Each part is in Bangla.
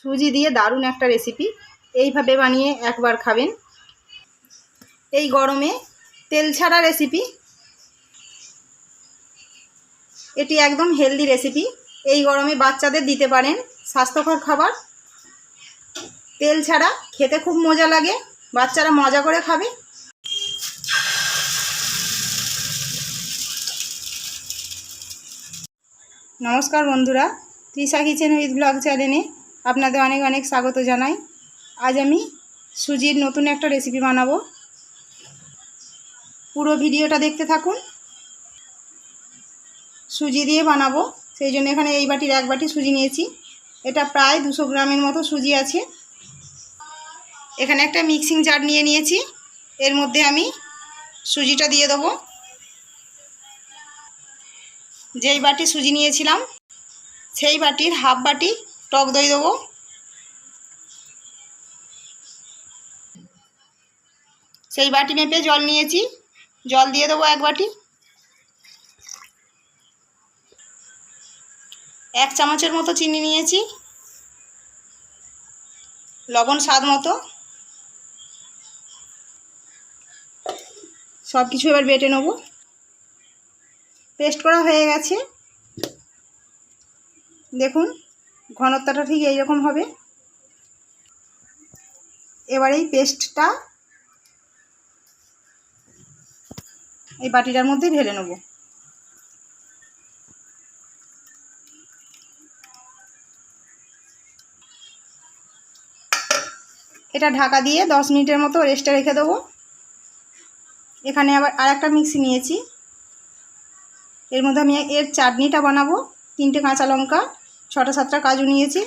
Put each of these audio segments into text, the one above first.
সুজি দিয়ে দারুণ একটা রেসিপি এইভাবে বানিয়ে একবার খাবেন। এই গরমে তেল ছাড়া রেসিপি এটি একদম হেলদি রেসিপি এই গরমে বাচ্চাদের দিতে পারেন স্বাস্থ্যকর খাবার। তেল ছাড়া খেতে খুব মজা লাগে। বাচ্চারা মজা করে খাবে। নমস্কার বন্ধুরা, তৃষা কিচেন উইথ ব্লগ চ্যানেলে আপনাদের অনেক অনেক স্বাগত জানাই। আজ আমি সুজির নতুন একটা রেসিপি বানাবো। পুরো ভিডিওটা দেখতে থাকুন। সুজি দিয়ে বানাবো। সেই জন্য এখানে এই বাটির এক বাটি সুজি নিয়েছি। এটা প্রায় দুশো গ্রামের মতো সুজি আছে। এখানে একটা মিক্সিং জার নিয়ে নিয়েছি। এর মধ্যে আমি সুজিটা দিয়ে দেবো। যেই বাটি সুজি নিয়েছিলাম, সেই বাটির হাফ বাটি টক দই দেবো। সেই বাটি মেপে জল নিয়েছি। জল দিয়ে দেবো এক বাটি। এক চামচের মতো চিনি নিয়েছি। লবণ স্বাদ মতো। সব কিছু এবার বেটে নেব। পেস্ট করা হয়ে গেছে। দেখুন। ঘনত্বটা ঠিক এইরকম হবে। এবার এই পেস্টটা এই বাটিটার মধ্যে ঢেলে নেব। এটা ঢাকা দিয়ে দশ মিনিটের মতো রেস্টে রেখে দেবো। এখানে আবার আর একটা মিক্সি নিয়েছি। এর মধ্যে আমি এর চাটনিটা বানাবো, তিনটে কাঁচা লঙ্কা ছটা সাতটা কাজু নিয়েছি।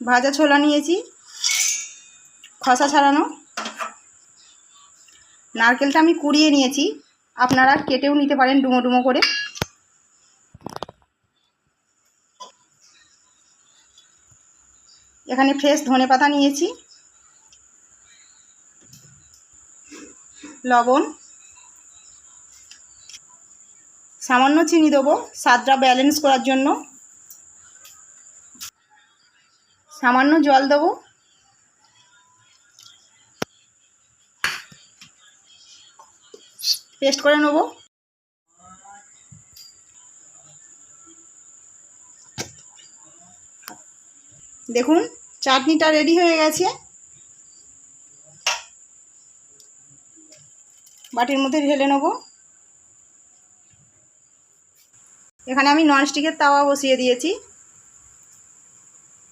ভাজা ছোলা নিয়েছি। খসা ছাড়ানো। নারকেলটা আমি কুড়িয়ে নিয়েছি। আপনারা কেটেও নিতে পারেন ডুমো ডুমো করে। এখানে ফ্রেশ ধনে পাতা নিয়েছি। লবণ। সামান্য চিনি দেবো, স্বাদটা ব্যালেন্স করার জন্য। সামান্য জল দেবো। পেস্ট করে নেব। দেখুন, চাটনিটা রেডি হয়ে গেছে। বাটির মধ্যে ঢেলে নেব। এখানে আমি ননস্টিকের তাওয়া বসিয়ে দিয়েছি।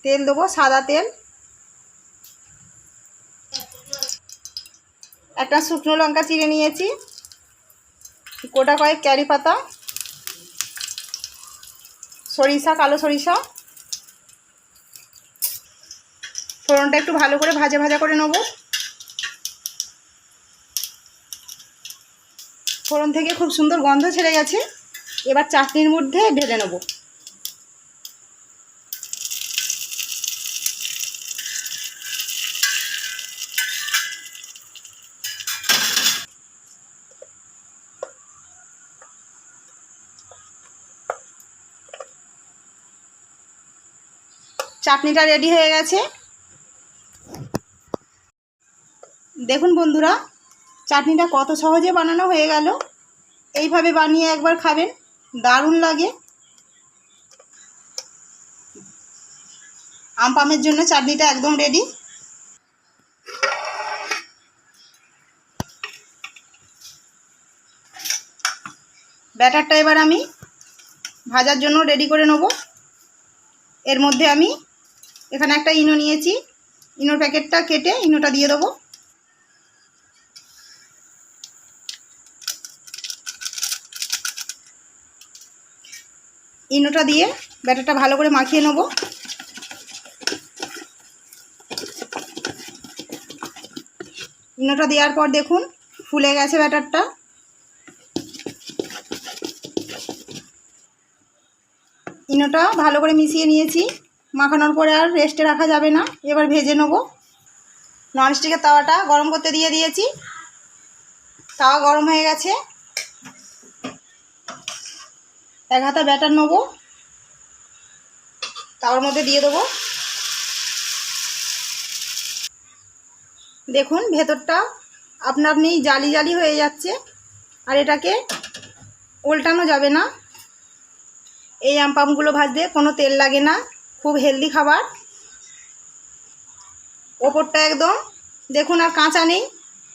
তেল দেবো, সাদা তেল। একটা শুকনো লঙ্কা চিড়ে নিয়েছি। গোটা কয়েক ক্যারি পাতা। সরিষা, কালো সরিষা। ফোড়নটা একটু ভালো করে ভাজা ভাজা করে নেব। ফোড়ন থেকে খুব সুন্দর গন্ধ ছেড়ে গেছে। এবার চাটনির মধ্যে ঢেলে নেব। চাটনিটা রেডি হয়ে গেছে। দেখুন বন্ধুরা, চাটনিটা কত সহজে বানানো হয়ে গেল। এইভাবে বানিয়ে একবার খাবেন। দারুণ লাগে। আম পামের জন্য চাটনিটা একদম রেডি ব্যাটারটা এবার আমি ভাজার জন্য রেডি করে নেব। এর মধ্যে আমি এখানে একটা ইনো নিয়েছি। ইনোর প্যাকেটটা কেটে ইনোটা দিয়ে দেবো। ইনোটা দিয়ে ব্যাটারটা ভালো করে মাখিয়ে নেব। ইনোটা দেওয়ার পর দেখুন, ফুলে গেছে ব্যাটারটা। ইনোটা ভালো করে মিশিয়ে নিয়েছি। মাখানোর পরে আর রেস্টে রাখা যাবে না। এবার ভেজে নেব। ননস্টিকের তাওয়াটা গরম করতে দিয়ে দিয়েছি। তাওয়া গরম হয়ে গেছে। এক হাতা ব্যাটার নেব। তাওয়ার মধ্যে দিয়ে দেবো। দেখুন, ভেতরটা আপনা আপনি জালি জালি হয়ে যাচ্ছে, আর এটাকে উল্টানো যাবে না। এই আমপামগুলো ভাজতে কোনো তেল লাগে না, খুব হেলদি খাবার। ওপরটা একদম, দেখুন আর কাঁচা নেই,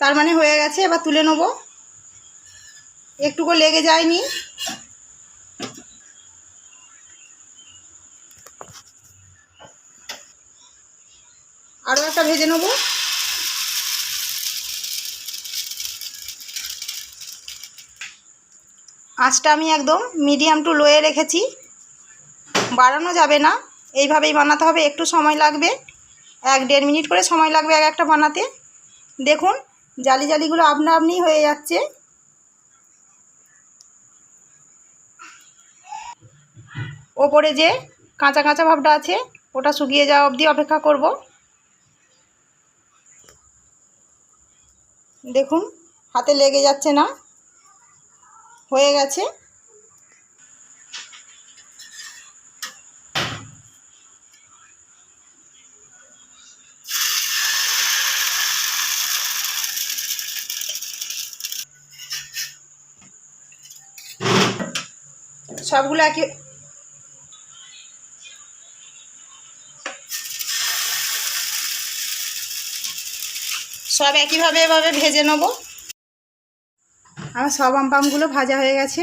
তার মানে হয়ে গেছে, এবার তুলে নেব। একটুকু লেগে যায়নি। আরও একটা ভেজে নেব। আঁচটা আমি একদম মিডিয়াম টু লোয়ে রেখেছি। বাড়ানো যাবে না, এইভাবেই বানাতে হবে, একটু সময় লাগবে, এক দেড় মিনিট করে সময় লাগবে এক একটা বানাতে। দেখুন, জালি জালিগুলো আপনা আপনি হয়ে যাচ্ছে। ওপরে যে কাঁচা কাঁচা ভাবটা আছে, ওটা শুকিয়ে যাওয়া অবধি অপেক্ষা করব। দেখুন হাতে লেগে যাচ্ছে না। হয়ে গেছে। সবগুলো একই সব একইভাবে এভাবে ভেজে নেব। আমার সব আমপামগুলো ভাজা হয়ে গেছে।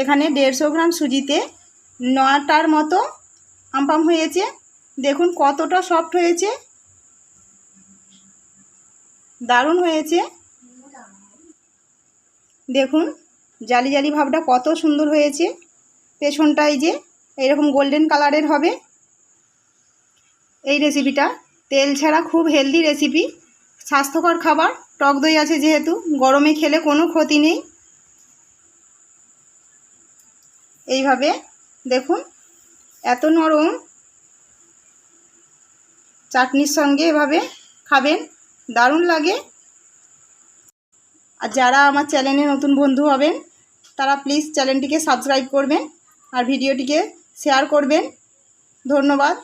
এখানে দেড়শো গ্রাম সুজিতে নটার মতো আমপাম হয়েছে। দেখুন কতটা সফট হয়েছে। দারুণ হয়েছে। দেখুন জালি জালি ভাবটা কত সুন্দর হয়েছে। পেছনটাই যে এরকম গোল্ডেন কালারের হবে। এই রেসিপিটা তেল ছাড়া খুব হেলদি রেসিপি স্বাস্থ্যকর খাবার, টক দই আছে যেহেতু, গরমে খেলে কোনো ক্ষতি নেই। এইভাবে দেখুন, এত নরম চাটনির সঙ্গে এভাবে খাবেন, দারুণ লাগে। আর যারা আমার চ্যানেলে নতুন বন্ধু হবেন, তারা প্লিজ চ্যানেলটিকে সাবস্ক্রাইব করবেন আর ভিডিওটিকে শেয়ার করবেন। ধন্যবাদ।